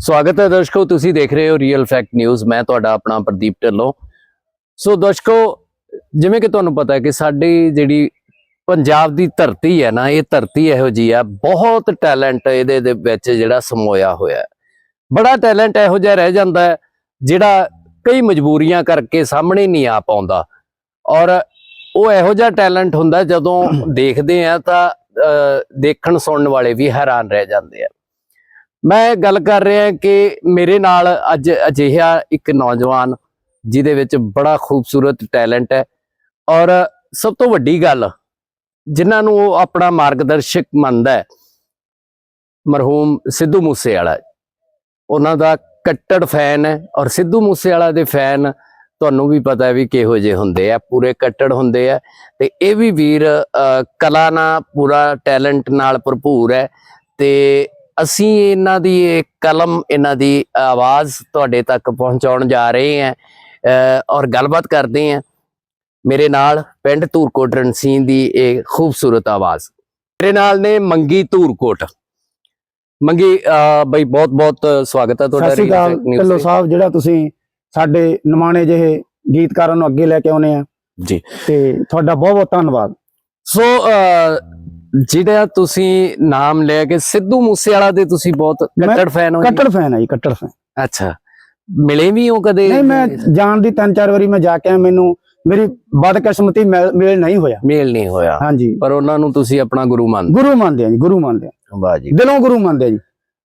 ਸਵਾਗਤ ਹੈ ਦਰਸ਼ਕੋ, ਤੁਸੀਂ ਦੇਖ ਰਹੇ ਹੋ ਰੀਅਲ ਫੈਕਟ ਨਿਊਜ਼ ਮੈਂ ਤੁਹਾਡਾ ਆਪਣਾ ਪ੍ਰਦੀਪ ਢਿੱਲੋਂ। ਸੋ ਦਰਸ਼ਕੋ, ਜਿਵੇਂ ਕਿ ਤੁਹਾਨੂੰ ਪਤਾ ਹੈ ਕਿ ਸਾਡੀ ਜਿਹੜੀ ਪੰਜਾਬ ਦੀ ਧਰਤੀ ਹੈ ਨਾ, ਇਹ ਧਰਤੀ ਇਹੋ ਜੀ ਆ ਬਹੁਤ ਟੈਲੈਂਟ ਇਹਦੇ ਦੇ ਵਿੱਚ ਜਿਹੜਾ ਸਮੋਇਆ ਹੋਇਆ ਬੜਾ ਟੈਲੈਂਟ ਇਹੋ ਜਿਹਾ ਰਹਿ ਜਾਂਦਾ ਹੈ, ਜਿਹੜਾ ਕਈ ਮਜਬੂਰੀਆਂ ਕਰਕੇ ਸਾਹਮਣੇ ਨਹੀਂ ਆ ਪਾਉਂਦਾ। ਔਰ ਉਹ ਇਹੋ ਜਿਹਾ ਟੈਲੈਂਟ ਹੁੰਦਾ, ਜਦੋਂ ਦੇਖਦੇ ਆ ਤਾਂ ਦੇਖਣ ਸੁਣਨ ਵਾਲੇ ਵੀ ਹੈਰਾਨ ਰਹਿ ਜਾਂਦੇ ਆ। ਮੈਂ ਗੱਲ ਕਰ ਰਿਹਾ ਕਿ ਮੇਰੇ ਨਾਲ ਅੱਜ ਅਜਿਹਾ ਇੱਕ ਨੌਜਵਾਨ ਜਿਹਦੇ ਵਿੱਚ ਬੜਾ ਖੂਬਸੂਰਤ ਟੈਲੈਂਟ ਹੈ ਔਰ ਸਭ ਤੋਂ ਵੱਡੀ ਗੱਲ ਜਿਨ੍ਹਾਂ ਨੂੰ ਉਹ ਆਪਣਾ ਮਾਰਗਦਰਸ਼ਕ ਮੰਨਦਾ ਹੈ, ਮਰਹੂਮ ਸਿੱਧੂ ਮੂਸੇਵਾਲਾ ਉਹਨਾਂ ਦਾ ਕੱਟੜ ਫੈਨ ਹੈ ਔਰ ਸਿੱਧੂ ਮੂਸੇਵਾਲਾ ਦੇ ਫੈਨ ਤੁਹਾਨੂੰ ਵੀ ਪਤਾ ਹੈ ਵੀ ਕਿਹੋ ਜਿਹੇ ਹੁੰਦੇ ਆ, ਪੂਰੇ ਕੱਟੜ ਹੁੰਦੇ ਆ ਤੇ ਇਹ ਵੀ ਵੀਰ ਕਲਾ ਨਾਲ ਪੂਰਾ ਟੈਲੈਂਟ ਨਾਲ ਭਰਪੂਰ ਹੈ ਤੇ ਅਸੀਂ ਇਹਨਾਂ ਦੀ ਇਹ ਕਲਮ ਇਹਨਾਂ ਦੀ ਆਵਾਜ਼ ਤੁਹਾਡੇ ਤੱਕ ਪਹੁੰਚਾਉਣ ਜਾ ਰਹੇ ਹਾਂ ਔਰ ਗੱਲਬਾਤ ਕਰਦੇ ਹਾਂ। ਮੇਰੇ ਨਾਲ ਪਿੰਡ ਧੂਰਕੋਟ ਰਣਸੀਨ ਦੀ ਇਹ ਖੂਬਸੂਰਤ ਆਵਾਜ਼। ਮੇਰੇ ਨਾਲ ਨੇ ਮੰਗੀ ਧੂਰਕੋਟ। ਮੰਗੀ ਬਈ ਬਹੁਤ ਬਹੁਤ ਸਵਾਗਤ ਹੈ ਤੁਹਾਡਾ ਸਤਿ ਸ਼੍ਰੀ ਅਕਾਲ। ਸਾਹਿਬ ਜਿਹੜਾ ਤੁਸੀਂ ਸਾਡੇ ਨਿਮਾਣੇ ਜਿਹੇ ਗੀਤਕਾਰਾਂ ਨੂੰ ਅੱਗੇ ਲੈ ਕੇ ਆਉਨੇ ਆ। ਜੀ। ਤੇ ਤੁਹਾਡਾ ਬਹੁਤ ਬਹੁਤ ਧੰਨਵਾਦ। ਸੋ ਜਿਹੜਾ ਤੁਸੀਂ ਨਾਮ ਲਿਆ ਕਿ ਸਿੱਧੂ ਮੂਸੇਵਾਲਾ ਦੇ ਤੁਸੀਂ ਬਹੁਤ ਕੱਟੜ ਫੈਨ ਹੋ? ਕੱਟੜ ਫੈਨ ਆ ਜੀ ਕੱਟੜ ਫੈਨ ਅੱਛਾ। ਮਿਲੇ ਵੀ ਹੋ ਕਦੇ? ਨਹੀਂ ਮੈਂ ਜਾਣ ਦੀ ਤਿੰਨ ਚਾਰ ਵਾਰੀ ਮੈਂ ਜਾ ਕੇ ਮੈਨੂੰ ਮੇਰੀ ਬਦਕਿਸਮਤੀ ਮੇਲ ਨਹੀਂ ਹੋਇਆ। ਮੇਲ ਨਹੀਂ ਹੋਇਆ। ਹਾਂਜੀ। ਪਰ ਉਹਨਾਂ ਨੂੰ ਤੁਸੀਂ ਆਪਣਾ ਗੁਰੂ ਮੰਨਦੇ। ਗੁਰੂ ਮੰਨਦੇ ਆ ਜੀ ਗੁਰੂ ਮੰਨਦੇ ਆ। ਹੋ। ਵਾਹ ਜੀ। ਦਿਲੋਂ ਗੁਰੂ ਮੰਨਦੇ ਆ ਜੀ।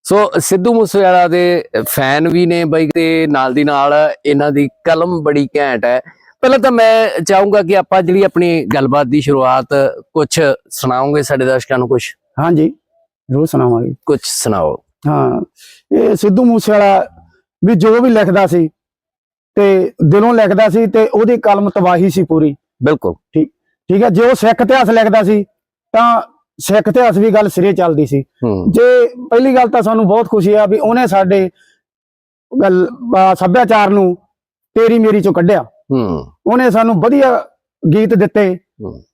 ਸੋ ਸਿੱਧੂ ਮੂਸੇਵਾਲਾ ਦੇ ਫੈਨ ਵੀ ਨੇ ਬਈ ਤੇ ਨਾਲ ਦੀ ਨਾਲ ਇਹਨਾਂ ਦੀ ਕਲਮ ਬੜੀ ਘੈਂਟ ਹੈ। ਪਹਿਲਾਂ ਤਾਂ ਮੈਂ ਚਾਹੂੰਗਾ ਕਿ ਆਪਾਂ ਜਿਹੜੀ ਆਪਣੀ ਗੱਲਬਾਤ ਦੀ ਸ਼ੁਰੂਆਤ ਕੁਝ ਸੁਣਾਓਗੇ ਸਾਡੇ ਦਰਸ਼ਕਾਂ ਨੂੰ ਕੁਝ ਹਾਂਜੀ ਜ਼ਰੂਰ ਸੁਣਾਵਾਂਗੇ। ਕੁਝ ਸੁਣਾਓ। ਹਾਂ ਇਹ ਸਿੱਧੂ ਮੂਸੇਵਾਲਾ ਵੀ ਜੋ ਵੀ ਲਿਖਦਾ ਸੀ ਤੇ ਦਿਲੋਂ ਲਿਖਦਾ ਸੀ ਤੇ ਉਹਦੀ ਕਲਮ ਤਬਾਹੀ ਸੀ ਪੂਰੀ। ਬਿਲਕੁਲ। ਠੀਕ ਹੈ ਜੇ ਉਹ ਸਿੱਖ ਇਤਿਹਾਸ ਲਿਖਦਾ ਸੀ ਤਾਂ ਸਿੱਖ ਇਤਿਹਾਸ ਵੀ ਗੱਲ ਸਿਰੇ ਚੱਲਦੀ ਸੀ। ਜੇ ਪਹਿਲੀ ਗੱਲ ਤਾਂ ਸਾਨੂੰ ਬਹੁਤ ਖੁਸ਼ੀ ਆ ਵੀ ਉਹਨੇ ਸਾਡੇ ਗੱਲ ਸੱਭਿਆਚਾਰ ਨੂੰ ਤੇਰੀ ਮੇਰੀ ਚੋਂ ਕੱਢਿਆ। ਹੂੰ। ਉਹਨੇ ਸਾਨੂੰ ਵਧੀਆ ਗੀਤ ਦਿੱਤੇ।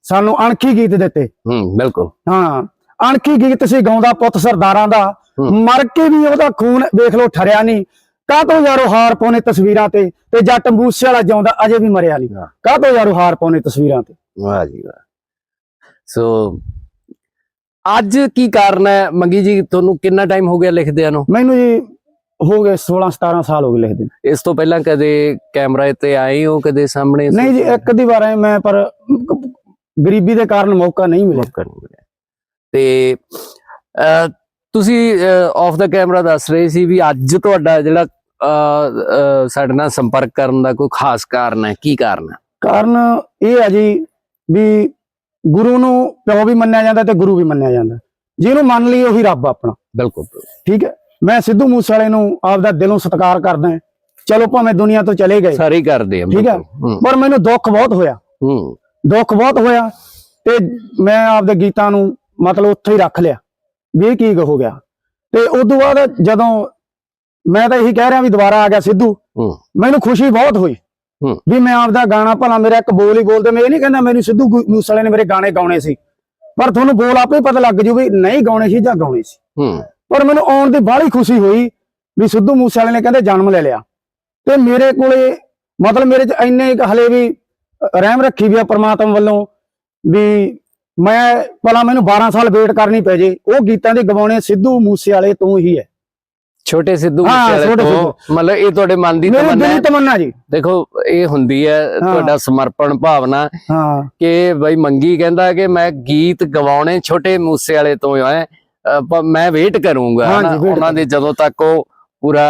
ਸਾਨੂੰ ਅਣਖੀ ਗੀਤ ਦਿੱਤੇ। ਹੂੰ ਬਿਲਕੁਲ। ਹਾਂ ਅਣਖੀ ਗੀਤ ਸੀ ਗਾਉਂਦਾ ਪੁੱਤ ਸਰਦਾਰਾਂ ਦਾ। ਮਰ ਕੇ ਵੀ ਉਹਦਾ ਖੂਨ ਵੇਖ ਲੋ ਠਰਿਆ ਨਹੀਂ। ਕਾਹਤੋਂ ਯਾਰੋ ਹਾਰ ਪਾਉਨੇ ਤਸਵੀਰਾਂ ਤੇ ਤੇ ਜੱਟ ਮੂਸੇ ਵਾਲਾ ਜਿਉਂਦਾ ਅਜੇ ਵੀ ਮਰਿਆ ਨਹੀਂ। ਕਾਹਤੋਂ ਯਾਰੋ ਹਾਰ ਪਾਉਨੇ ਤਸਵੀਰਾਂ ਤੇ? ਵਾਹ ਜੀ ਵਾਹ। ਸੋ ਅੱਜ ਕੀ ਕਾਰਨ ਹੈ? ਮੰਗੀ ਜੀ ਤੁਹਾਨੂੰ ਕਿੰਨਾ ਟਾਈਮ ਹੋ ਗਿਆ ਲਿਖਦਿਆਂ ਨੂੰ? ਮੈਨੂੰ ਜੀ ਹੋ ਗਏ 16 17 ਸਾਲ ਹੋ ਗਏ ਲਿਖਦੇ ਨੂੰ। ਇਸ ਤੋਂ ਪਹਿਲਾਂ ਕਦੇ ਕੈਮਰਾ ਤੇ ਆਏ ਹੋ ਕਦੇ ਸਾਹਮਣੇ ਨਹੀਂ ਜੀ ਇੱਕ ਅੱਧੀ ਵਾਰ ਆਏ ਮੈਂ ਪਰ ਗਰੀਬੀ ਦੇ ਕਾਰਨ ਮੌਕਾ ਨਹੀਂ ਮਿਲਿਆ। ਤੇ ਤੁਸੀਂ ਆਫ ਦਾ ਕੈਮਰਾ ਦੱਸ ਰਹੇ ਸੀ ਵੀ ਅੱਜ ਤੁਹਾਡਾ ਜਿਹੜਾ ਸਾਡੇ ਨਾਲ ਸੰਪਰਕ ਕਰਨ ਦਾ ਕੋਈ ਖਾਸ ਕਾਰਨ ਹੈ ਕੀ ਕਾਰਨ ਹੈ? ਕਾਰਨ ਇਹ ਹੈ ਜੀ ਵੀ ਗੁਰੂ ਨੂੰ ਪਿਓ ਵੀ ਮੰਨਿਆ ਜਾਂਦਾ ਤੇ ਗੁਰੂ ਵੀ ਮੰਨਿਆ ਜਾਂਦਾ। ਜਿਹਨੂੰ ਮੰਨ ਲਈ ਉਹੀ ਰੱਬ ਆਪਣਾ। ਬਿਲਕੁਲ। ਠੀਕ ਹੈ? ਮੈਂ ਸਿੱਧੂ ਮੂਸੇਵਾਲੇ ਨੂੰ ਆਪਦਾ ਦਿਲੋਂ ਸਤਿਕਾਰ ਕਰਦਾ। ਚਲੋ ਭਾਵੇਂ ਦੁਨੀਆ ਤੋਂ ਚਲੇ ਗਏ। ਸਾਰੇ ਹੀ ਕਰਦੇ ਆ ਠੀਕ ਹੈ। ਪਰ ਮੈਨੂੰ ਦੁੱਖ ਬਹੁਤ ਹੋਇਆ। ਹੂੰ। ਦੁੱਖ ਬਹੁਤ ਹੋਇਆ ਤੇ ਮੈਂ ਆਪਦੇ ਗੀਤਾਂ ਨੂੰ ਮਤਲਬ ਉੱਥੇ ਹੀ ਰੱਖ ਲਿਆ। ਵੀ ਇਹ ਕੀ ਹੋ ਗਿਆ? ਤੇ ਉਸ ਤੋਂ ਬਾਅਦ ਜਦੋਂ ਮੈਂ ਤਾਂ ਇਹੀ ਕਹਿ ਰਿਹਾ ਵੀ ਦੁਬਾਰਾ ਆ ਗਿਆ ਸਿੱਧੂ। ਮੈਨੂੰ ਖੁਸ਼ੀ ਬਹੁਤ ਹੋਈ। ਵੀ ਮੈਂ ਆਪਦਾ ਗਾਣਾ ਭਲਾ ਮੇਰਾ ਇੱਕ ਬੋਲ ਹੀ ਬੋਲਦੇ ਮੈਂ ਇਹ ਨਹੀਂ ਕਹਿੰਦਾ ਮੈਨੂੰ ਸਿੱਧੂ ਮੂਸੇਵਾਲੇ ਨੇ ਮੇਰੇ ਗਾਣੇ ਗਾਉਣੇ ਸੀ। ਪਰ ਤੁਹਾਨੂੰ ਬੋਲ ਆਪੇ ਪਤਾ ਲੱਗ ਜੂ ਵੀ ਨਹੀਂ ਗਾਉਣੇ ਸੀ ਜਾਂ ਗਾਉਣੇ ਸੀ। ਪਰ ਮੈਨੂੰ ਆਉਣ ਦੀ ਬਾਹਲੀ ਖੁਸ਼ੀ ਹੋਈ ਵੀ ਸਿੱਧੂ ਮੂਸੇਵਾਲੇ ਨੇ ਕਹਿੰਦੇ ਜਨਮ ਲੈ ਲਿਆ। ਤੇ ਮੇਰੇ ਕੋਲੇ ਮਤਲਬ ਮੇਰੇ ਚ ਇੰਨੇ ਇੱਕ ਹਲੇ ਵੀ ਰਹਿਮ ਰੱਖੀ ਵੀ ਆ ਪ੍ਰਮਾਤਮਾ ਵੱਲੋਂ ਵੀ ਮੈਂ ਭਲਾ ਮੈਨੂੰ 12 ਸਾਲ ਵੇਟ ਕਰਨੀ ਪੈ ਜੇ। ਉਹ ਗੀਤਾਂ ਦੇ ਗਵਾਉਣੇ ਸਿੱਧੂ ਮੂਸੇਵਾਲੇ ਤੋਂ ਹੀ ਹੈ। ਛੋਟੇ ਸਿੱਧੂ ਮੂਸੇਵਾਲੇ ਤੋਂ। ਮਤਲਬ ਇਹ ਤੁਹਾਡੇ ਮਨ ਦੀ ਮੇਰੀ ਤਮੰਨਾ ਦਿਲੀ ਤਮੰਨਾ ਜੀ। ਦੇਖੋ ਇਹ ਹੁੰਦੀ ਹੈ ਤੁਹਾਡਾ ਸਮਰਪਣ ਭਾਵਨਾ ਹਾਂ। ਕਿ ਬਈ ਮੰਗੀ ਕਹਿੰਦਾ ਕਿ ਮੈਂ ਗੀਤ ਗਵਾਉਣੇ ਛੋਟੇ ਮੂਸੇ ਵਾਲੇ ਤੋਂ ਪਰ ਮੈਂ ਵੇਟ ਕਰੂੰਗਾ ਉਹਨਾਂ ਦੇ ਜਦੋਂ ਤੱਕ ਉਹ ਪੂਰਾ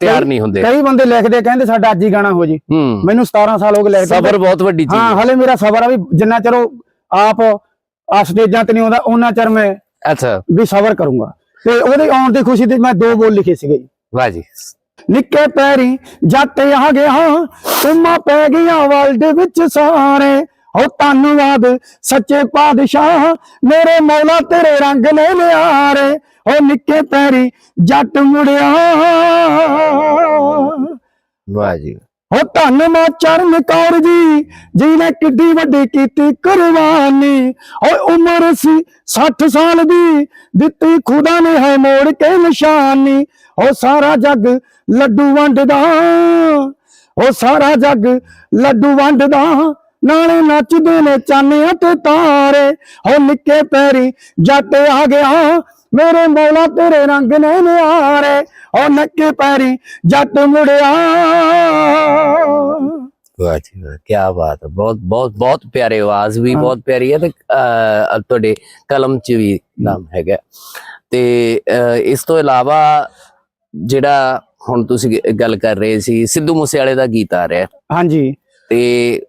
ਤਿਆਰ ਨਹੀਂ ਹੁੰਦੇ। ਕਈ ਬੰਦੇ ਲਿਖਦੇ ਕਹਿੰਦੇ ਸਾਡਾ ਅੱਜ ਹੀ ਗਾਣਾ ਹੋ ਜੀ। ਮੈਨੂੰ 17 ਸਾਲ ਹੋ ਗਏ ਲਿਖਦੇ ਸਬਰ ਬਹੁਤ ਵੱਡੀ ਚੀਜ਼ ਹਾਂ ਹਲੇ ਮੇਰਾ ਸਬਰ ਆ ਵੀ ਜਿੰਨਾ ਚਿਰ ਆਪ ਆ ਸਟੇਜਾਂ ਤੇ ਨਹੀਂ ਆਉਂਦਾ ਉਹਨਾਂ ਚਿਰ ਮੈਂ ਅੱਛਾ। ਵੀ ਸਬਰ ਕਰੂੰਗਾ। ਤੇ ਉਹਦੇ ਆਉਣ ਦੀ ਖੁਸ਼ੀ ਤੇ ਮੈਂ ਦੋ ਬੋਲ ਲਿਖੇ ਸੀਗੇ। ਵਾਹ ਜੀ। ਨਿੱਕੇ ਪੈਰੀ ਜੱਟ ਆ ਗਿਆ ਤੁਮਾ ਪੈ ਗਿਆ ਵਰਲਡ ਵਿੱਚ ਸਾਰੇ। ਹੋ ਧੰਨਵਾਦ ਸੱਚੇ ਪਾਤਸ਼ਾਹ ਮੇਰੇ ਮੌਲਾ ਤੇਰੇ ਰੰਗ ਨੇ ਲਿਆਰੇ। ਹੋ ਨਿੱਕੇ ਪੈਰੀ ਜੱਟ ਮੁੜਿਆ। ਵਾਹ ਜੀ ਹੋ ਧੰਨ ਮਾ ਚਰਨ ਕੌਰ ਜੀ ਜਿਹਨੇ ਕਿੱਡੀ ਵੱਡੀ ਕੀਤੀ ਕੁਰਬਾਨੀ। ਓ ਉਮਰ ਸੀ 60 ਸਾਲ ਦੀ ਦਿੱਤੀ ਖੁਦਾ ਨੇ ਹੈ ਮੋੜ ਕੇ ਨਿਸ਼ਾਨੀ। ਓ ਸਾਰਾ ਜੱਗ ਲੱਡੂ ਵੰਡਦਾ। ਓ ਸਾਰਾ ਜੱਗ ਲੱਡੂ ਵੰਡਦਾ। ਨਾਲੇ ਨੱਚਦੇ ਨੇ ਚਾਨਿਆਂ ਤੇ ਤਾਰੇ। ਓ ਨਿੱਕੇ ਪੈਰੀ ਜੱਟ ਆ ਗਿਆ ਮੇਰੇ ਮੌਲਾ ਤੇਰੇ ਰੰਗ ਨੇ ਨਿਆਰੇ। ਓ ਨੱਕੇ ਪੈਰੀ ਜੱਟ ਮੁੜਿਆ। ਵਾਹ ਜੀ ਵਾਹ ਕੀ ਬਾਤ ਹੈ। ਬਹੁਤ ਬਹੁਤ ਬਹੁਤ ਪਿਆਰੀ ਆਵਾਜ਼ ਵੀ ਹਾਂ। ਬਹੁਤ ਪਿਆਰੀ ਹੈ ਤੇ ਅਹ, ਤੁਹਾਡੇ ਕਲਮ ਚ ਵੀ ਨਾਮ ਹੈਗਾ। ਤੇ ਅਹ, ਇਸ ਤੋਂ ਇਲਾਵਾ ਜਿਹੜਾ ਹੁਣ ਤੁਸੀਂ ਗ- ਗੱਲ ਕਰ ਰਹੇ ਸੀ ਸਿੱਧੂ ਮੂਸੇਵਾਲੇ ਦਾ ਗੀਤ ਆ ਰਿਹਾ। ਹਾਂਜੀ। ਤੇ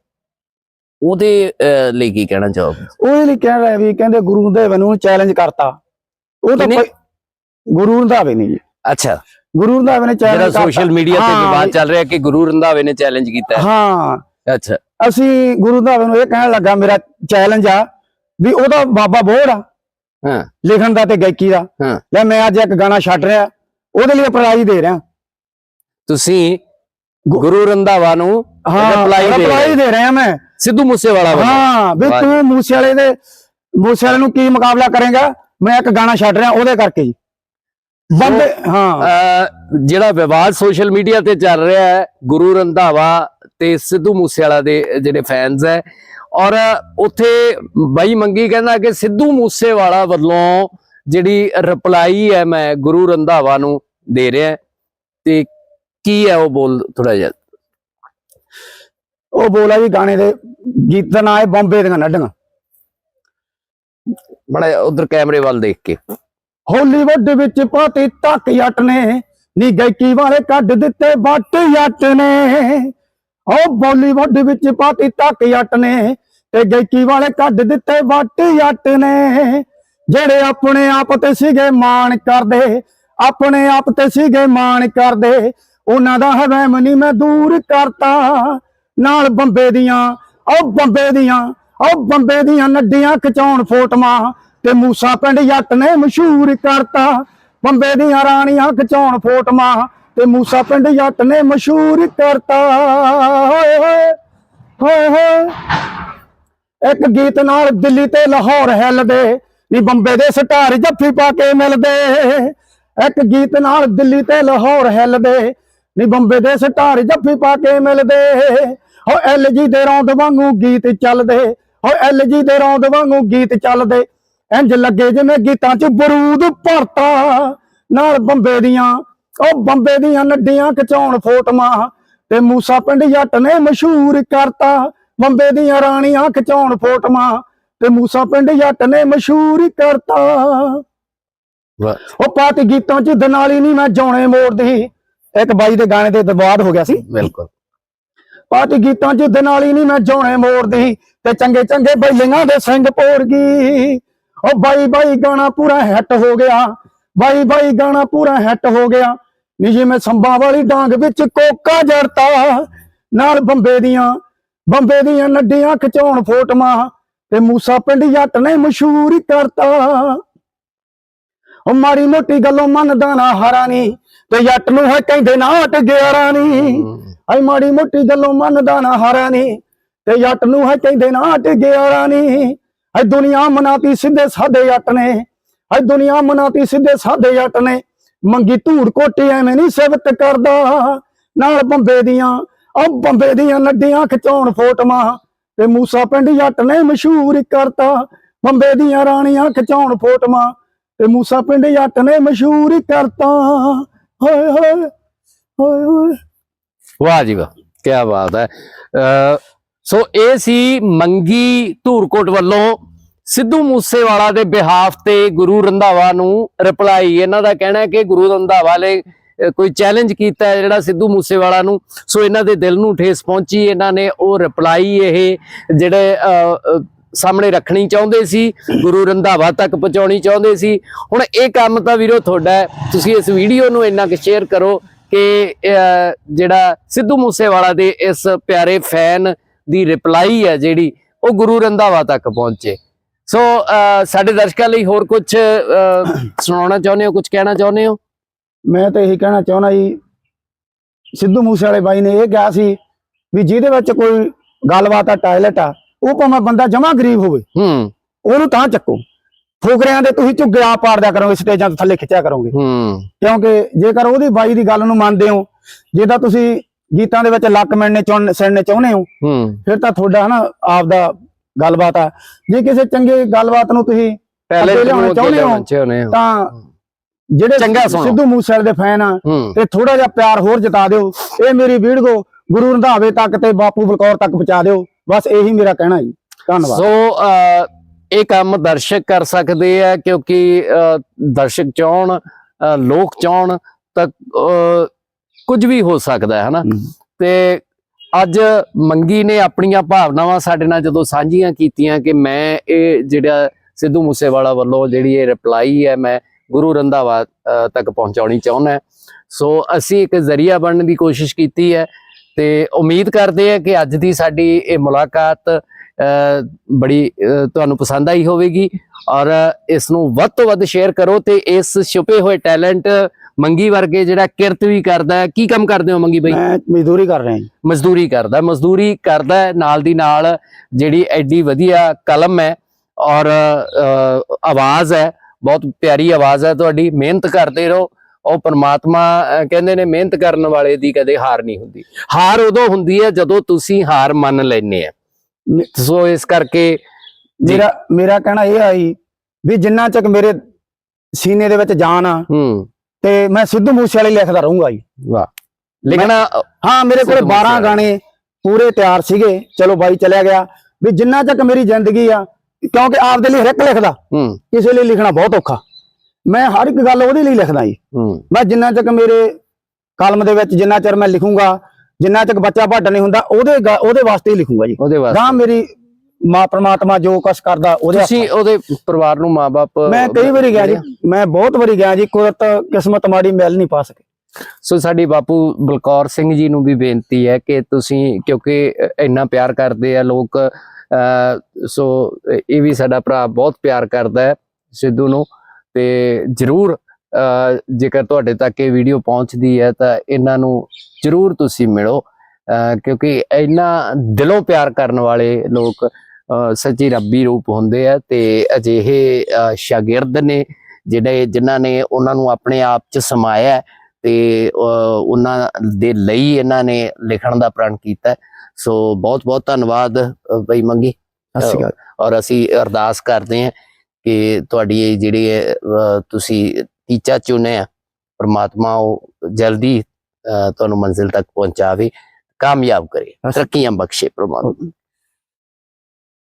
ਉਹਦੇ ਲਈ ਕੀ ਕਹਿਣਾ ਚਾਹੋਗੇ? ਉਹ ਇਹ ਲਈ ਕਹਿ ਰਿਹਾ ਵੀ ਕਹਿੰਦੇ ਗੁਰੂ ਰੰਧਾਵੇ ਨੂੰ ਚੈਲੰਜ ਕਰਤਾ। ਉਹ ਤਾਂ ਗੁਰੂ ਰੰਧਾਵੇ ਨੇ ਜੀ। ਅੱਛਾ। ਗੁਰੂ ਰੰਧਾਵੇ ਨੇ ਜਿਹੜਾ ਚੈਲੰਜ ਸੋਸ਼ਲ ਮੀਡੀਆ ਤੇ ਵਿਵਾਦ ਚੱਲ ਰਿਹਾ ਕਿ ਗੁਰੂ ਰੰਧਾਵੇ ਨੇ ਚੈਲੰਜ ਕੀਤਾ ਹੈ। ਅੱਛਾ। ਅਸੀਂ ਗੁਰੂ ਰੰਧਾਵੇ ਨੂੰ ਇਹ ਕਹਿਣ ਲੱਗਾ ਮੇਰਾ ਚੈਲੰਜ ਆ ਵੀ ਉਹਦਾ ਬਾਬਾ ਬੋੜ ਆ। ਹਾਂ। ਲਿਖਣ ਦਾ ਤੇ ਗਾਇਕੀ ਦਾ। ਲੈ ਮੈਂ ਅੱਜ ਇੱਕ ਗਾਣਾ ਛੱਡ ਰਿਹਾ। ਉਹਦੇ ਲਈ ਪ੍ਰਾਈਜ਼ ਦੇ ਰਿਹਾ। ਤੁਸੀਂ ਗੁਰੂ ਰੰਧਾਵਾ ਨੂੰ ਰਹੇ। ਦੇ ਰਿਹਾ ਮੈਂ। ਸਿੱਧੂ ਮੂਸੇਵਾਲਾ ਵੱਲੋਂ। ਹਾਂ ਵੀ। ਤੂੰ ਮੂਸੇ ਵਾਲੇ ਦੇ ਮੂਸੇ ਵਾਲੇ ਨੂੰ ਕੀ ਮੁਕਾਬਲਾ ਕਰੇਗਾ? ਮੈਂ ਇੱਕ ਗਾਣਾ ਛੱਡ ਰਿਹਾ ਉਹਦੇ ਕਰਕੇ ਜੀ ਬੰਦੇ ਹਾਂ। ਜਿਹੜਾ ਵਿਵਾਦ ਸੋਸ਼ਲ ਮੀਡੀਆ ਤੇ ਚੱਲ ਰਿਹਾ ਹੈ ਗੁਰੂ ਰੰਧਾਵਾ ਤੇ ਸਿੱਧੂ ਮੂਸੇਵਾਲਾ ਦੇ ਜਿਹੜੇ ਫੈਨਸ ਹੈ ਔਰ ਉੱਥੇ ਬਾਈ ਮੰਗੀ ਕਹਿੰਦਾ ਕਿ ਸਿੱਧੂ ਮੂਸੇਵਾਲਾ ਵੱਲੋਂ ਜਿਹੜੀ ਰਿਪਲਾਈ ਹੈ ਮੈਂ ਗੁਰੂ ਰੰਧਾਵਾ ਨੂੰ ਦੇ ਰਿਹਾ ਤੇ ਕੀ ਹੈ ਉਹ ਬੋਲ ਥੋੜਾ ਜਿਹਾ। ਉਹ ਬੋਲਾ ਜੀ ਗਾਣੇ ਦੇ। ਗੀਤ ਹੈ ਬੰਬੇ ਦੀਆਂ ਨੱਡੀਆਂ ਬੜਾ ਉਧਰ ਕੈਮਰੇ ਵੱਲ ਦੇਖ ਕੇ। ਹਾਲੀਵੁੱਡ ਵਿੱਚ ਪਾਤੀ ਤੱਕ ਜੱਟ ਨੇ ਨੀ ਗਾਇਕੀ ਵਾਲੇ ਕੱਢ ਦਿੱਤੇ ਬੱਟ ਜੱਟ ਨੇ। ਉਹ ਬਾਲੀਵੁੱਡ ਵਿੱਚ ਪਾਤੀ ਤੱਕ ਜੱਟ ਨੇ ਤੇ ਗਾਇਕੀ ਵਾਲੇ ਕੱਢ ਦਿੱਤੇ ਬੱਟ ਜੱਟ ਨੇ। ਜਿਹੜੇ ਆਪਣੇ ਆਪ ਤੇ ਸੀਗੇ ਮਾਣ ਕਰਦੇ ਆਪਣੇ ਆਪ ਤੇ ਸੀਗੇ ਮਾਣ ਕਰਦੇ ਉਹਨਾਂ ਦਾ ਹਵੈਮ ਨਹੀਂ ਮੈਂ ਦੂਰ ਕਰਤਾ। ਨਾਲ ਬੰਬੇ ਦੀਆਂ ਉਹ ਬੰਬੇ ਦੀਆਂ ਉਹ ਬੰਬੇ ਦੀਆਂ ਨੱਡੀਆਂ ਖਿਚਾਉਣ ਫੋਟੋਆਂ ਤੇ ਮੂਸਾ ਪਿੰਡ ਜੱਟ ਨੇ ਮਸ਼ਹੂਰ ਕਰਤਾ। ਬੰਬੇ ਦੀਆਂ ਰਾਣੀਆਂ ਖਿਚਾਉਣ ਫੋਟੋਆਂ ਤੇ ਮੂਸਾ ਪਿੰਡ ਜੱਟ ਨੇ ਮਸ਼ਹੂਰ ਕਰਤਾ। ਹੋਏ ਹੋਏ ਹੋਏ ਹੋਏ ਇੱਕ ਗੀਤ ਨਾਲ ਦਿੱਲੀ ਤੇ ਲਾਹੌਰ ਹਿੱਲਦੇ ਨੀ ਬੰਬੇ ਦੇ ਸਟਾਰ ਜੱਫੀ ਪਾ ਕੇ ਮਿਲਦੇ। ਇੱਕ ਗੀਤ ਨਾਲ ਦਿੱਲੀ ਤੇ ਲਾਹੌਰ ਹਿੱਲਦੇ ਨੀ ਬੰਬੇ ਦੇ ਸਟਾਰ ਜੱਫੀ ਪਾ ਕੇ ਮਿਲਦੇ। ਹੋ ਐਲਜੀ ਦੇ ਰੌਂਦ ਵਾਂਗੂ ਗੀਤ ਚੱਲਦੇ ਹੋ ਐਲਜੀ ਦੇ ਰੌਂਦ ਵਾਂਗੂ ਗੀਤ ਚੱਲਦੇ। ਇੰਜ ਲੱਗੇ ਜਿਵੇਂ ਗੀਤਾਂ 'ਚ ਬਰੂਦ ਭਰਤਾ ਨਾਲ ਬੰਬੇ ਦੀਆਂ ਉਹ ਬੰਬੇ ਦੀਆਂ ਨੱਡੀਆਂ ਖਿਚਾਉਣ ਫੋਟੋਆਂ ਤੇ ਮੂਸਾ ਪਿੰਡ ਜੱਟ ਨੇ ਮਸ਼ਹੂਰ ਕਰਤਾ ਬੰਬੇ ਦੀਆਂ ਰਾਣੀਆਂ ਖਿਚਾਉਣ ਫੋਟੋਆਂ ਤੇ ਮੂਸਾ ਪਿੰਡ ਜੱਟ ਨੇ ਮਸ਼ਹੂਰ ਕਰਤਾ। ਉਹ ਪਾਤ ਗੀਤਾਂ 'ਚ ਦਨਾਲੀ ਨਹੀਂ ਮੈਂ ਜੌਣੇ ਮੋੜਦੀ ਇੱਕ ਬਾਈ ਦੇ ਗਾਣੇ ਤੇ ਦਬਾਦ ਹੋ ਗਿਆ ਸੀ। ਬਿਲਕੁਲ। ਪਾਤ ਗੀਤਾਂ 'ਚ ਦਨਾਲੀ ਨਹੀਂ ਮੈਂ ਜੌਣੇ ਮੋੜਦੀ ਤੇ ਚੰਗੇ ਚੰਗੇ ਬੈਲੀਆਂ ਦੇ ਸਿੰਘ ਪੋੜ ਗਈ। ਉਹ ਬਾਈ ਬਾਈ ਗਾਣਾ ਪੂਰਾ ਹਿੱਟ ਹੋ ਗਿਆ। ਬਾਈ ਬਾਈ ਗਾਣਾ ਪੂਰਾ ਹਿੱਟ ਹੋ ਗਿਆ। ਨੀ ਜਿਵੇਂ ਸੰਭਾਂ ਵਾਲੀ ਡਾਂਗ ਵਿੱਚ ਕੋਕਾ ਜੜਤਾ। ਨਾਲ ਬੰਬੇ ਦੀਆਂ ਬੰਬੇ ਦੀਆਂ ਨੱਡੀਆਂ ਖਿਚਾਉਣ ਫੋਟੋਆਂ ਤੇ ਮੂਸਾ ਪਿੰਡ ਜੱਟ ਨੇ ਮਸ਼ਹੂਰ ਕਰਤਾ। ਉਹ ਮਾੜੀ ਮੋਟੀ ਗੱਲੋਂ ਮੰਨਦਾ ਨਾ ਹਰਾਨੀ ਤੇ ਜੱਟ ਨੂੰ ਹੈ ਕਹਿੰਦੇ ਨਾ ਹਟ ਗਿਆ ਰਾਣੀ ਆਈ ਮਾੜੀ ਮੋਟੀ ਗੱਲੋਂ ਮੰਨਦਾ ਨਾ ਹਰਾਨੀ ਤੇ ਜੱਟ ਨੂੰ ਹੈ ਕਹਿੰਦੇ ਨਾ ਹਟ ਗਿਆ ਰਾਣੀ ਐ ਦੁਨੀਆ ਮਨਾਤੀ ਸਿੱਧੇ ਸਾਦੇ ਜੱਟ ਨੇ। ਐ ਦੁਨੀਆ ਮਨਾਤੀ ਸਿੱਧੇ ਸਾਦੇ ਜੱਟ ਨੇ। ਮੰਗੀ ਧੂੜ ਕੋਟੀ ਐਵੇਂ ਨਹੀਂ ਸਿਫਤ ਕਰਦਾ। ਨਾਲ ਬੰਬੇ ਦੀਆਂ ਉਹ ਬੰਬੇ ਦੀਆਂ ਨੱਡੀਆਂ ਖਿਚਾਉਣ ਫੋਟੋਆਂ ਤੇ ਮੂਸਾ ਪਿੰਡ ਜੱਟ ਨੇ ਮਸ਼ਹੂਰ ਕਰਤਾ। ਬੰਬੇ ਦੀਆਂ ਰਾਣੀਆਂ ਖਿਚਾਉਣ ਫੋਟੋਆਂ ਤੇ ਮੂਸਾ ਪਿੰਡ ਜੱਟ ਨੇ ਮਸ਼ਹੂਰ ਕਰਤਾ। ਹੋਏ ਹੋਏ ਹੋਏ ਹੋਏ। ਵਾਹ ਜੀ ਵਾਹ ਕੀ ਬਾਤ ਹੈ। ਸੋ ਇਹ ਸੀ ਮੰਗੀ ਧੂਰਕੋਟ ਵੱਲੋਂ ਸਿੱਧੂ ਮੂਸੇਵਾਲਾ ਦੇ ਬਿਹਾਫ ਤੇ ਗੁਰੂ ਰੰਧਾਵਾ ਨੂੰ ਰਿਪਲਾਈ ਇਹਨਾਂ ਦਾ ਕਹਿਣਾ ਹੈ ਕਿ ਗੁਰੂ ਰੰਧਾਵਾ ਨੇ ਕੋਈ ਚੈਲੰਜ ਕੀਤਾ ਜਿਹੜਾ ਸਿੱਧੂ ਮੂਸੇਵਾਲਾ ਨੂੰ। ਸੋ ਇਹਨਾਂ ਦੇ ਦਿਲ ਨੂੰ ਠੇਸ ਪਹੁੰਚੀ ਇਹਨਾਂ ਨੇ ਉਹ ਰਿਪਲਾਈ ਇਹ ਜਿਹੜੇ ਅਹ, ਸਾਹਮਣੇ ਰੱਖਣੀ ਚਾਹੁੰਦੇ ਸੀ, ਗੁਰੂ ਰੰਧਾਵਾ ਤੱਕ ਪਹੁੰਚਾਉਣੀ ਚਾਹੁੰਦੇ ਸੀ। ਹੁਣ ਇਹ ਕੰਮ ਤਾਂ ਵੀਰੋ ਤੁਹਾਡਾ ਤੁਸੀਂ ਇਸ ਵੀਡੀਓ ਨੂੰ ਇੰਨਾ ਕੁ ਸ਼ੇਅਰ ਕਰੋ ਕਿ ਜਿਹੜਾ ਸਿੱਧੂ ਮੂਸੇਵਾਲਾ ਦੇ ਇਸ ਪਿਆਰੇ ਫੈਨ ਦੀ ਰਿਪਲਾਈ ਹੈ ਜਿਹੜੀ, ਉਹ ਗੁਰੂ ਰੰਧਾਵਾ ਤੱਕ ਪਹੁੰਚੇ। ਸੋ ਸਾਡੇ ਦਰਸ਼ਕਾਂ ਲਈ ਹੋਰ ਕੁਝ ਸੁਣਾਉਣਾ ਚਾਹੁੰਦੇ ਹੋ ਕੁਝ ਕਹਿਣਾ ਚਾਹੁੰਦੇ ਹੋ? ਮੈਂ ਤਾਂ ਇਹੀ ਕਹਿਣਾ ਚਾਹੁੰਦਾ ਜੀ, ਸਿੱਧੂ ਮੂਸੇ ਵਾਲੇ ਬਾਈ ਨੇ ਇਹ ਕਿਹਾ ਸੀ ਵੀ ਜਿਹਦੇ ਵਿੱਚ ਕੋਈ ਗੱਲਬਾਤ ਆ, ਟਾਇਲਟ ਆ ਉਹ ਭਾਵੇਂ ਬੰਦਾ ਜਮਾ ਗਰੀਬ ਹੋਵੇ ਹੂੰ। ਉਹਨੂੰ ਤਾਂ ਚੱਕੋ। ਫੋਕਰਿਆਂ ਦੇ ਤੁਸੀਂ ਝੁੱਗੇ ਆ ਪਾੜ ਦਿਆ ਕਰੋਗੇ ਸਟੇਜਾਂ ਤੋਂ ਥੱਲੇ ਖਿੱਚਿਆ ਕਰੋਗੇ। ਹੂੰ। ਕਿਉਂਕਿ ਜੇਕਰ ਉਹਦੀ ਬਾਈ ਦੀ ਗੱਲ ਨੂੰ ਮੰਨਦੇ ਹੋ ਜੇ ਤਾਂ ਤੁਸੀਂ ਗੀਤਾਂ ਦੇ ਵਿੱਚ ਲੱਕ ਮਿਲਣੇ ਚੁਣ ਸੁਣਨੇ ਚਾਹੁੰਦੇ ਹੋ ਹੂੰ। ਫਿਰ ਤਾਂ ਤੁਹਾਡਾ ਹਨਾ ਆਪਦਾ ਗੱਲਬਾਤ ਆ। ਜੇ ਕਿਸੇ ਚੰਗੇ ਗੱਲਬਾਤ ਨੂੰ ਤੁਸੀਂ ਪਹਿਲੇ ਲਿਆਉਣਾ ਚਾਹੁੰਦੇ ਹੋ। ਤਾਂ ਜਿਹੜੇ ਚੰਗਾ ਸੁਣੋ। ਸਿੱਧੂ ਮੂਸੇਵਾਲੇ ਦੇ ਫੈਨ ਆ ਤੇ ਥੋੜਾ ਜਿਹਾ ਪਿਆਰ ਹੋਰ ਜਤਾ ਦਿਓ। ਇਹ ਮੇਰੀ ਵੀਡੀਓ ਗੁਰੂ ਰੰਧਾਵੇ ਤੱਕ ਤੇ ਬਾਪੂ ਬਲਕੌਰ ਤੱਕ ਪਹੁੰਚਾ ਦਿਓ। ਬਸ ਇਹੀ ਮੇਰਾ ਕਹਿਣਾ ਜੀ। ਧੰਨਵਾਦ। ਸੋ ਇਹ ਕੰਮ ਦਰਸ਼ਕ ਕਰ ਸਕਦੇ ਆ ਕਿਉਂਕਿ ਦਰਸ਼ਕ ਚਾਹਣ ਲੋਕ ਚਾਹਣ ਤਾਂ ਕੁਝ ਵੀ ਹੋ ਸਕਦਾ ਹੈ ਹਨਾ? ਹਮ। ਤੇ ਅੱਜ ਮੰਗੀ ਨੇ ਆਪਣੀਆਂ ਭਾਵਨਾਵਾਂ ਸਾਡੇ ਨਾਲ ਜਦੋਂ ਸਾਂਝੀਆਂ ਕੀਤੀਆਂ ਕਿ ਮੈਂ ਇਹ ਜਿਹੜਾ ਸਿੱਧੂ ਮੂਸੇਵਾਲਾ ਵੱਲੋਂ ਜਿਹੜੀ ਇਹ ਰਿਪਲਾਈ ਹੈ ਮੈਂ ਗੁਰੂ ਰੰਧਾਵਾ ਤੱਕ ਪਹੁੰਚਾਉਣੀ ਚਾਹੁੰਦਾ। ਸੋ ਅਸੀਂ ਇੱਕ ਜ਼ਰੀਆ ਬਣਨ ਦੀ ਕੋਸ਼ਿਸ਼ ਕੀਤੀ ਹੈ। ਤੇ ਉਮੀਦ ਕਰਦੇ ਹਾਂ ਕਿ ਅੱਜ ਦੀ ਸਾਡੀ ਇਹ ਮੁਲਾਕਾਤ ਬੜੀ ਤੁਹਾਨੂੰ ਪਸੰਦ ਆਈ ਹੋਵੇਗੀ ਔਰ ਇਸ ਨੂੰ ਵੱਧ ਤੋਂ ਵੱਧ ਸ਼ੇਅਰ ਕਰੋ ਤੇ ਇਸ ਛੁਪੇ ਹੋਏ ਟੈਲੈਂਟ ਮੰਗੀ ਵਰਗੇ ਜਿਹੜਾ ਕਿਰਤ ਵੀ ਕਰਦਾ ਕੀ ਕੰਮ ਕਰਦੇ ਹੋ ਮੰਗੀ ਬਈ? ਮੈਂ ਮਜ਼ਦੂਰੀ ਕਰ ਰਿਹਾ ਮਜ਼ਦੂਰੀ ਕਰਦਾ ਮਜ਼ਦੂਰੀ ਕਰਦਾ ਨਾਲ ਦੀ ਨਾਲ ਜਿਹੜੀ ਐਡੀ ਵਧੀਆ ਕਲਮ ਹੈ ਔਰ ਆਵਾਜ਼ ਹੈ ਬਹੁਤ ਪਿਆਰੀ ਆਵਾਜ਼ ਹੈ ਤੁਹਾਡੀ ਮਿਹਨਤ ਕਰਦੇ ਰਹੋ ਉਹ ਪਰਮਾਤਮਾ ਕਹਿੰਦੇ ਨੇ ਮਿਹਨਤ ਕਰਨ ਵਾਲੇ ਦੀ ਕਦੇ ਹਾਰ ਨਹੀਂ ਹੁੰਦੀ। ਹਾਰ ਉਦੋਂ ਹੁੰਦੀ ਹੈ ਜਦੋਂ ਤੁਸੀਂ ਹਾਰ ਮੰਨ ਲੈਂਦੇ ਆ। ਸੋ ਇਸ ਕਰਕੇ। ਮੇਰਾ ਮੇਰਾ ਕਹਿਣਾ ਇਹ ਆਈ ਵੀ ਜਿੰਨਾ ਚੱਕ ਮੇਰੇ ਸੀਨੇ ਦੇ ਵਿੱਚ ਜਾਨ ਆ ਹੂੰ। ਤੇ ਮੈਂ ਸਿੱਧੂ ਮੂਸੇਵਾਲੇ ਲਿਖਦਾ ਰਹੂੰਗਾ ਜੀ। ਵਾਹ। ਲਿਖਣਾ ਹਾਂ ਮੇਰੇ ਕੋਲ ਸਿੱਧੂ 12 ਮੂਸੇਵਾਲੇ। ਗਾਣੇ ਪੂਰੇ ਤਿਆਰ ਸੀਗੇ। ਚਲੋ ਬਾਈ ਚਲਿਆ ਗਿਆ। ਵੀ ਜਿੰਨਾ ਚੱਕ ਮੇਰੀ ਜ਼ਿੰਦਗੀ ਆ ਕਿਉਂਕਿ ਆਪਦੇ ਲਈ ਹਰ ਇੱਕ ਲਿਖਦਾ। ਹੂੰ। ਕਿਸੇ ਲਈ ਲਿਖਣਾ ਬਹੁਤ ਔਖਾ। ਮੈਂ ਹਰ ਇੱਕ ਗੱਲ ਉਹਦੇ ਲਈ ਲਿਖਦਾ ਜੀ। ਮੈਂ ਜਿੰਨਾ ਚੱਕ ਮੇਰੇ ਕਲਮ ਦੇ ਵਿੱਚ ਜਿੰਨਾ ਚਿਰ ਮੈਂ ਲਿਖੂੰਗਾ ਜਿੰਨਾ ਚੱਕ ਬੱਚਾ ਵੱਡ ਨਹੀਂ ਹੁੰਦਾ ਉਹਦੇ ਉਹਦੇ ਵਾਸਤੇ ਹੀ ਲਿਖੂੰਗਾ ਜੀ। ਉਹਦੇ ਵਾਸਤੇ। ਗਾਂ ਮੇਰੀ ਮਾਂ ਪ੍ਰਮਾਤਮਾ ਜੋ ਕੁਛ ਕਰਦਾ ਉਹਦੇ ਤੁਸੀਂ ਉਹਦੇ ਪਰਿਵਾਰ ਨੂੰ ਮਾਪੇ ਮੈਂ ਕਈ ਵਾਰੀ ਗਿਆ ਜੀ ਮੈਂ ਬਹੁਤ ਵਾਰੀ ਗਿਆ ਜੀ ਕੁਦਰਤ ਕਿਸਮਤ ਮਾੜੀ ਮਿਲ ਨਹੀਂ ਪਾ ਸਕੇ। ਸੋ ਸਾਡੀ ਬਾਪੂ ਬਲਕੌਰ ਸਿੰਘ ਜੀ ਨੂੰ ਵੀ ਬੇਨਤੀ ਹੈ ਕਿ ਤੁਸੀਂ ਕਿਉਂਕਿ ਇੰਨਾ ਪਿਆਰ ਕਰਦੇ ਆ ਲੋਕ ਸੋ ਇਹ ਵੀ ਸਾਡਾ ਭਰਾ ਬਹੁਤ ਪਿਆਰ ਕਰਦਾ ਹੈ ਸਿੱਧੂ ਨੂੰ। ਤੇ ਜਰੂਰ ਜੇਕਰ ਤੁਹਾਡੇ ਤੱਕ ਇਹ ਵੀਡੀਓ ਪਹੁੰਚਦੀ ਹੈ ਤਾਂ ਇਹਨਾਂ ਨੂੰ ਜਰੂਰ ਤੁਸੀਂ ਮਿਲੋ ਕਿਉਂਕਿ ਇੰਨਾ ਦਿਲੋਂ ਪਿਆਰ ਕਰਨ ਵਾਲੇ ਲੋਕ ਸੱਚੀ ਰੱਬੀ ਰੂਪ ਹੁੰਦੇ ਆ ਤੇ ਅਜਿਹੇ ਸ਼ਾਗਿਰਦ ਨੇ ਜਿਹੜੇ ਜਿਨ੍ਹਾਂ ਨੇ ਉਹਨਾਂ ਨੂੰ ਆਪਣੇ ਆਪ 'ਚ ਸਮਾਇਆ ਤੇ ਉਹਨਾਂ ਦੇ ਲਈ ਇਹਨਾਂ ਨੇ ਲਿਖਣ ਦਾ ਪ੍ਰਣ ਕੀਤਾ। ਸੋ ਬਹੁਤ ਬਹੁਤ ਧੰਨਵਾਦ ਬਈ ਮੰਗੀ ਸਤਿ ਸ਼੍ਰੀ ਅਕਾਲ ਔਰ ਅਸੀਂ ਅਰਦਾਸ ਕਰਦੇ ਹਾਂ ਕਿ ਤੁਹਾਡੀ ਇਹ ਜਿਹੜੀ ਹੈ, ਤੁਸੀਂ ਟੀਚਾ ਚੁਣਿਆ ਪ੍ਰਮਾਤਮਾ ਉਹ ਜਲਦੀ ਤੁਹਾਨੂੰ ਮੰਜ਼ਿਲ ਤੱਕ ਪਹੁੰਚਾਵੇ ਕਾਮਯਾਬ ਕਰੇ। ਤਰੱਕੀਆਂ ਬਖਸ਼ੇ ਪ੍ਰਮਾਤਮਾ